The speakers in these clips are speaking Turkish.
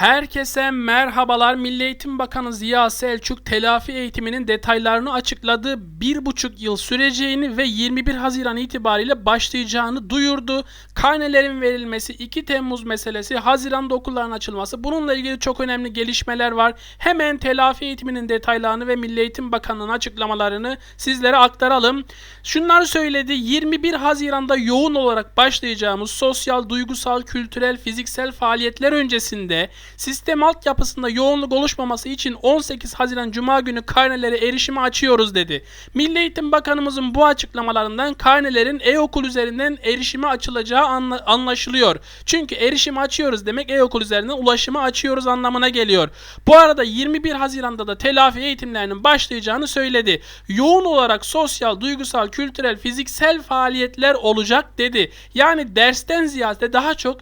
Herkese merhabalar. Milli Eğitim Bakanı Ziya Selçuk telafi eğitiminin detaylarını açıkladı. Bir buçuk yıl süreceğini ve 21 Haziran itibariyle başlayacağını duyurdu. Karnelerin verilmesi, 2 Temmuz meselesi, Haziran'da okulların açılması. Bununla ilgili çok önemli gelişmeler var. Hemen telafi eğitiminin detaylarını ve Milli Eğitim Bakanlığı'nın açıklamalarını sizlere aktaralım. Şunları söyledi. 21 Haziran'da yoğun olarak başlayacağımız sosyal, duygusal, kültürel, fiziksel faaliyetler öncesinde sistem altyapısında yoğunluk oluşmaması için 18 Haziran Cuma günü karnelere erişimi açıyoruz dedi. Milli Eğitim Bakanımızın bu açıklamalarından karnelerin e-okul üzerinden erişime açılacağı anla- anlaşılıyor. Çünkü erişimi açıyoruz demek e-okul üzerinden ulaşımı açıyoruz anlamına geliyor. Bu arada 21 Haziran'da da telafi eğitimlerinin başlayacağını söyledi. Yoğun olarak sosyal, duygusal, kültürel, fiziksel faaliyetler olacak dedi. Yani dersten ziyade daha çok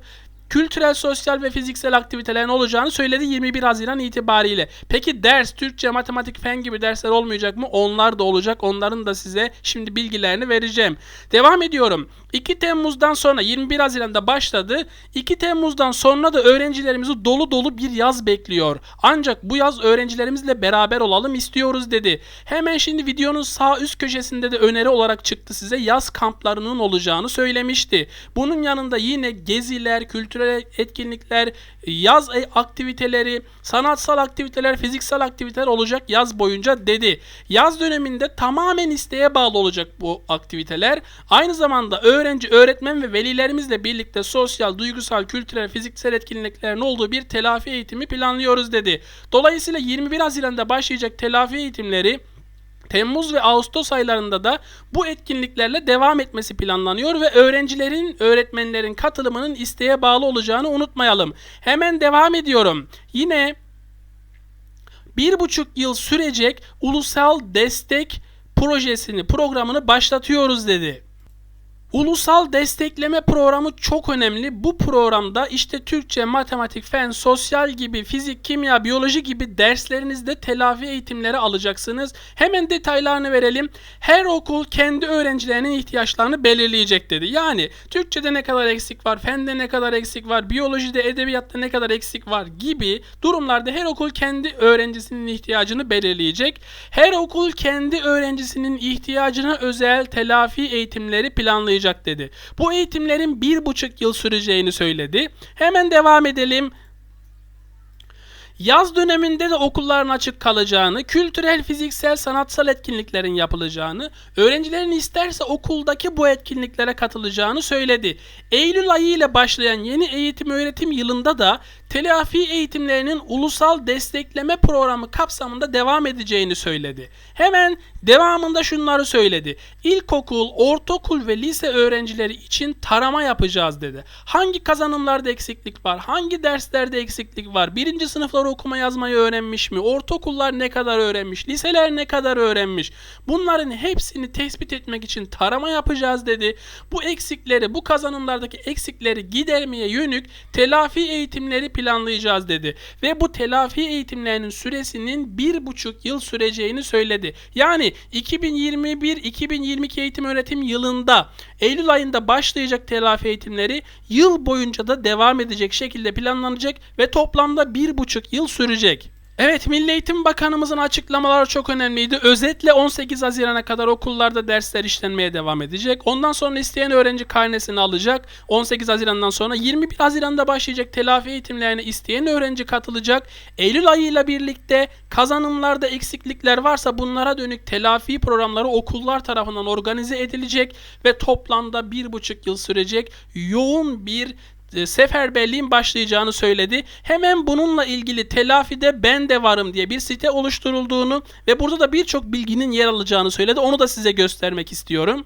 kültürel, sosyal ve fiziksel aktivitelerin olacağını söyledi 21 Haziran itibariyle. Peki ders, Türkçe, matematik, fen gibi dersler olmayacak mı? Onlar da olacak. Onların da size şimdi bilgilerini vereceğim. Devam ediyorum. 2 Temmuz'dan sonra 21 Haziran'da başladı. 2 Temmuz'dan sonra da öğrencilerimizi dolu dolu bir yaz bekliyor. Ancak bu yaz öğrencilerimizle beraber olalım istiyoruz dedi. Hemen şimdi videonun sağ üst köşesinde de öneri olarak çıktı size yaz kamplarının olacağını söylemişti. Bunun yanında yine geziler, kültürel etkinlikler, yaz e- aktiviteleri, sanatsal aktiviteler, fiziksel aktiviteler olacak yaz boyunca dedi. Yaz döneminde tamamen isteğe bağlı olacak bu aktiviteler. Aynı zamanda öğrenci, öğretmen ve velilerimizle birlikte sosyal, duygusal, kültürel, fiziksel etkinliklerin olduğu bir telafi eğitimi planlıyoruz dedi. Dolayısıyla 21 Haziran'da başlayacak telafi eğitimleri Temmuz ve Ağustos aylarında da bu etkinliklerle devam etmesi planlanıyor ve öğrencilerin, öğretmenlerin katılımının isteğe bağlı olacağını unutmayalım. Hemen devam ediyorum. Yine bir buçuk yıl sürecek ulusal destek projesini, programını başlatıyoruz dedi. Ulusal destekleme programı çok önemli. Bu programda işte Türkçe, matematik, fen, sosyal gibi, fizik, kimya, biyoloji gibi derslerinizde telafi eğitimleri alacaksınız. Hemen detaylarını verelim. Her okul kendi öğrencilerinin ihtiyaçlarını belirleyecek dedi. Yani Türkçe'de ne kadar eksik var, fende ne kadar eksik var, biyolojide, edebiyatta ne kadar eksik var gibi durumlarda her okul kendi öğrencisinin ihtiyacını belirleyecek. Her okul kendi öğrencisinin ihtiyacına özel telafi eğitimleri planlayacak dedi. Bu eğitimlerin bir buçuk yıl süreceğini söyledi. Hemen devam edelim. Yaz döneminde de okulların açık kalacağını, kültürel, fiziksel, sanatsal etkinliklerin yapılacağını, öğrencilerin isterse okuldaki bu etkinliklere katılacağını söyledi. Eylül ayı ile başlayan yeni eğitim öğretim yılında da telafi eğitimlerinin ulusal destekleme programı kapsamında devam edeceğini söyledi. Hemen devamında şunları söyledi. İlkokul, ortaokul ve lise öğrencileri için tarama yapacağız dedi. Hangi kazanımlarda eksiklik var? Hangi derslerde eksiklik var? Birinci sınıflar okuma yazmayı öğrenmiş mi? Ortaokullar ne kadar öğrenmiş? Liseler ne kadar öğrenmiş? Bunların hepsini tespit etmek için tarama yapacağız dedi. Bu eksikleri, bu kazanımlardaki eksikleri gidermeye yönük telafi eğitimleri planlayacağız dedi. Ve bu telafi eğitimlerinin süresinin bir buçuk yıl süreceğini söyledi. Yani 2021-2022 eğitim öğretim yılında Eylül ayında başlayacak telafi eğitimleri yıl boyunca da devam edecek şekilde planlanacak ve toplamda bir buçuk yıl sürecek. Evet Milli Eğitim Bakanımızın açıklamaları çok önemliydi. Özetle 18 Haziran'a kadar okullarda dersler işlenmeye devam edecek. Ondan sonra isteyen öğrenci karnesini alacak. 18 Haziran'dan sonra 21 Haziran'da başlayacak telafi eğitimlerine isteyen öğrenci katılacak. Eylül ayıyla birlikte kazanımlarda eksiklikler varsa bunlara dönük telafi programları okullar tarafından organize edilecek ve toplamda bir buçuk yıl sürecek yoğun bir seferberliğin başlayacağını söyledi. Hemen bununla ilgili telafide ben de varım diye bir site oluşturulduğunu ve burada da birçok bilginin yer alacağını söyledi. Onu da size göstermek istiyorum.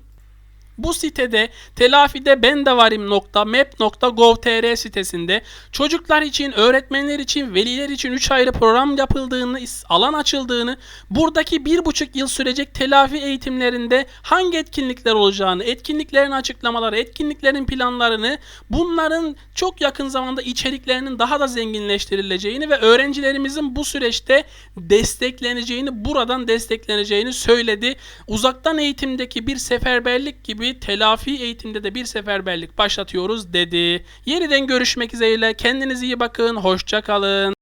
Bu sitede telafide ben de varim.map.gov.tr sitesinde çocuklar için, öğretmenler için, veliler için 3 ayrı program yapıldığını, alan açıldığını, buradaki bir buçuk yıl sürecek telafi eğitimlerinde hangi etkinlikler olacağını, etkinliklerin açıklamaları, etkinliklerin planlarını, bunların çok yakın zamanda içeriklerinin daha da zenginleştirileceğini ve öğrencilerimizin bu süreçte destekleneceğini, buradan destekleneceğini söyledi. Uzaktan eğitimdeki bir seferberlik gibi gibi telafi eğitimde de bir seferberlik başlatıyoruz dedi. Yeniden görüşmek üzere. Kendinize iyi bakın. Hoşça kalın.